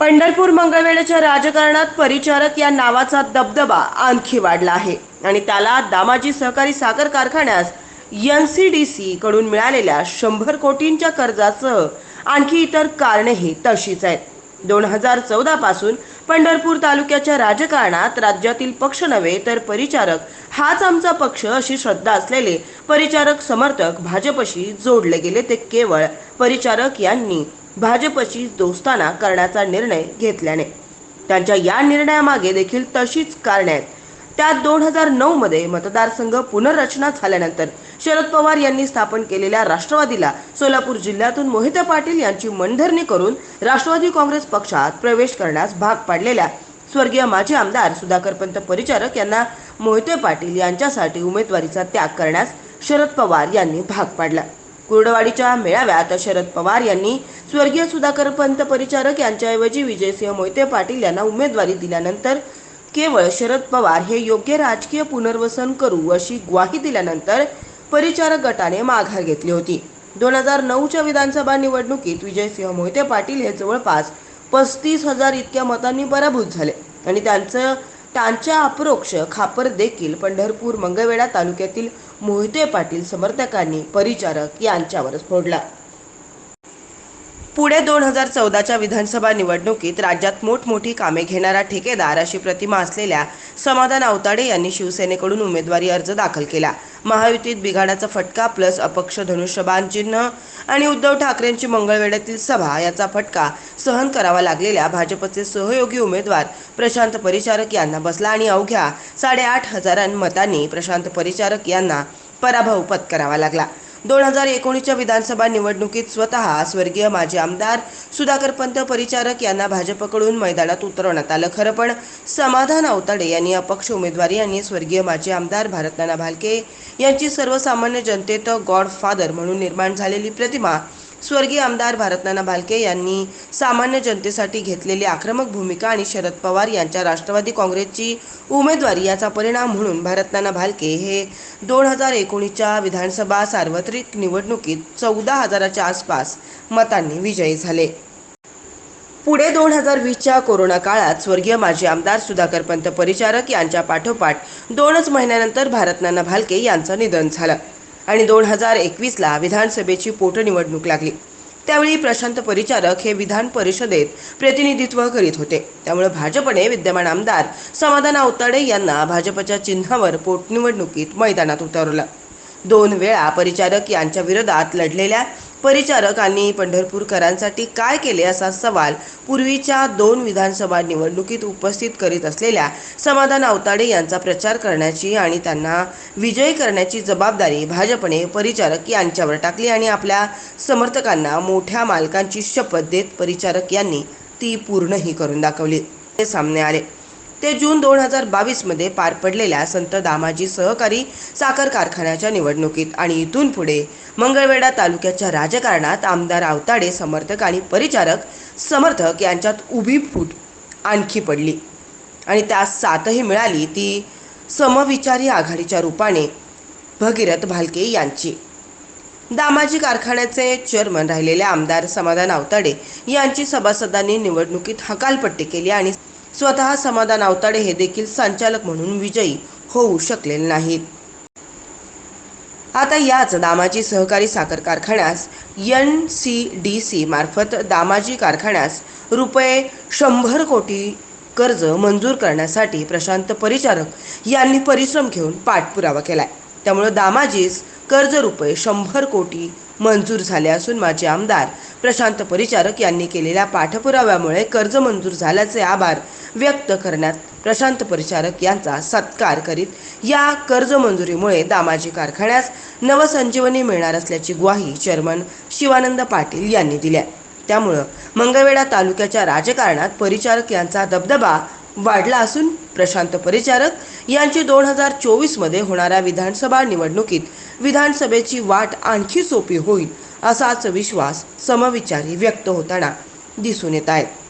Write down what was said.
पंढरपूर मंगळवेळेच्या राजकारणात परिचारक या नावाचा दबदबा आणखी वाढला आहे. आणि त्याला दामाजी सहकारी साखर कारखान्यास एन सी डी सी कडून मिळालेल्या शंभर कोटींच्या कर्जासह आणखी इतर कारणेही तशीच आहेत. दोन हजार चौदा पासून पंढरपूर तालुक्याच्या राजकारणात राज्यातील पक्ष नव्हे तर परिचारक हाच आमचा पक्ष अशी श्रद्धा असलेले परिचारक समर्थक भाजपशी जोडले गेले. ते केवळ परिचारक यांनी भाजपशी दोस्ताना करण्याचा निर्णय घेतल्याने. त्यांच्या या निर्णयामागे देखील तशीच कारणे आहेत. त्यात दोन हजार नऊ मध्ये मतदारसंघ पुनर्रचना झाल्यानंतर शरद पवार यांनी स्थापन केलेल्या राष्ट्रवादीला सोलापूर जिल्ह्यातून मोहिते पाटील यांची मनधरणी करून राष्ट्रवादी काँग्रेस पक्षात प्रवेश करण्यास भाग पाडलेल्या स्वर्गीय माजी आमदार सुधाकरपंत परिचारक यांना मोहिते पाटील यांच्यासाठी उमेदवारीचा त्याग करण्यास शरद पवार यांनी भाग पाडला. कुर्डवाडीच्या मेळाव्यात शरद पवार यांनी स्वर्गीय सुधाकर पंत परिचारक यांच्याऐवजी विजयसिंह मोहिते पाटील यांना उमेदवारी दिल्यानंतर केवळ शरद पवार हे योग्य राजकीय पुनर्वसन करू अशी ग्वाही दिल्यानंतर परिचारक गटाने माघार घेतली होती. दोन हजार नऊच्या विधानसभा निवडणुकीत विजयसिंह मोहिते पाटील हे जवळपास पस्तीस हजार इतक्या मतांनी पराभूत झाले आणि त्यांचं त्यांच्या अप्रोक्ष खापर देखील पंढरपूर मंगळवेढा तालुक्यातील मोहिते पाटील समर्थकांनी परिचारक यांच्यावरच फोडला. पुढे दोन हजार चौदाच्या विधानसभा निवडणुकीत राज्यात मोठमोठी कामे घेणारा ठेकेदार अशी प्रतिमा असलेल्या समाधान अवताडे यांनी शिवसेनेकडून उमेदवारी अर्ज दाखल केला. महायुतीत बिघाडाचा फटका प्लस अपक्ष धनुष्यबाण चिन्ह आणि उद्धव ठाकरेंची मंगळवेढ्यातील सभा याचा फटका सहन करावा लागलेल्या भाजपचे सहयोगी उमेदवार प्रशांत परिचारक यांना बसला आणि अवघ्या साडेआठ हजारां मतांनी प्रशांत परिचारक यांना पराभव पत्करावा लागला. दोन हजार एकोणीसच्या विधानसभा निवडणुकीत स्वतः स्वर्गीय माजी आमदार सुधाकर पंत परिचारक यांना भाजपकडून मैदानात उतरवण्यात आलं खरं पण समाधान अवताडे यांनी अपक्ष उमेदवारी आणि स्वर्गीय माजी आमदार भारतनाना भालके यांची सर्वसामान्य जनतेत गॉडफादर म्हणून निर्माण झालेली प्रतिमा स्वर्गीय आमदार भारतनाना भालके यांनी सामान्य जनतेसाठी घेतलेली आक्रमक भूमिका आणि शरद पवार यांच्या राष्ट्रवादी काँग्रेसची उमेदवारी याचा परिणाम म्हणून भारतनाना भालके हे दोन हजार एकोणीसच्या विधानसभा सार्वत्रिक निवडणुकीत चौदा हजाराच्या आसपास मतांनी विजयी झाले. पुढे दोन हजार वीसच्या कोरोना काळात स्वर्गीय माजी आमदार सुधाकर पंत परिचारक यांच्या पाठोपाठ दोनच महिन्यानंतर भारतनाना भालके यांचं निधन झालं. आणि दोन हजार एकवीसला विधानसभेची पोटनिवडणूक लागली. त्यावेळी प्रशांत परिचारक हे विधान परिषदेत प्रतिनिधित्व करीत होते. त्यामुळे भाजपने विद्यमान आमदार समाधान आवताडे यांना भाजपच्या चिन्हावर पोटनिवडणुकीत मैदानात उतरवलं. दोन वेळा परिचारक यांच्या विरोधात लढलेल्या परिचारकांनी पंढरपूरकरांसाठी काय केले असा सवाल पूर्वीच्या दोन विधानसभा निवडणुकीत उपस्थित करीत असलेल्या समाधान अवताडे यांचा प्रचार करण्याची आणि त्यांना विजयी करण्याची जबाबदारी भाजपने परिचारक यांच्यावर टाकली आणि आपल्या समर्थकांना मोठ्या मालकांची शपथ देत परिचारक यांनी ती पूर्णही करून दाखवली. ते सामने आले. ते जून दोन हजार बावीसमध्ये पार पडलेल्या संत दामाजी सहकारी साखर कारखान्याच्या निवडणुकीत आणि इथून पुढे मंगळवेढा तालुक्याच्या राजकारणात आमदार आवताडे समर्थक आणि परिचारक समर्थक यांच्यात उभी फूट आणखी पडली. आणि त्यास साथही मिळाली ती समविचारी आघाडीच्या रूपाने भगीरथ भालके यांची. दामाजी कारखान्याचे चेअरमन राहिलेले आमदार समाधान आवताडे यांची सभासदांनी निवडणुकीत हकालपट्टी केली आणि स्वतः समाधान आवताडे हे देखील संचालक म्हणून विजयी होऊ शकलेले नाहीत. आता याच दामाजी सहकारी साखर कारखान्यास एन सी डी सी मार्फत दामाजी कारखान्यास रुपये शंभर कोटी कर्ज मंजूर करण्यासाठी प्रशांत परिचारक यांनी परिश्रम घेऊन पाठपुरावा केलाय. त्यामुळे दामाजीस कर्ज रुपये शंभर कोटी मंजूर झाले असून माजी आमदार प्रशांत परिचारक यांनी केलेल्या पाठपुराव्यामुळे कर्ज मंजूर झाल्याचे आभार व्यक्त करण्यात प्रशांत परिचारक यांचा सत्कार करीत या कर्जमंजुरीमुळे दामाजी कारखान्यास नवसंजीवनी मिळणार असल्याची ग्वाही चेअरमन शिवानंद पाटील यांनी दिल्या त्यामुळं मंगळवेढा तालुक्याच्या राजकारणात परिचारक यांचा दबदबा वाढला असून प्रशांत परिचारक यांची दोन हजार चोवीसमध्ये होणाऱ्या विधानसभा निवडणुकीत विधानसभेची वाट आणखी सोपी होईल असाच विश्वास समविचारी व्यक्त होताना दिसून येत आहे.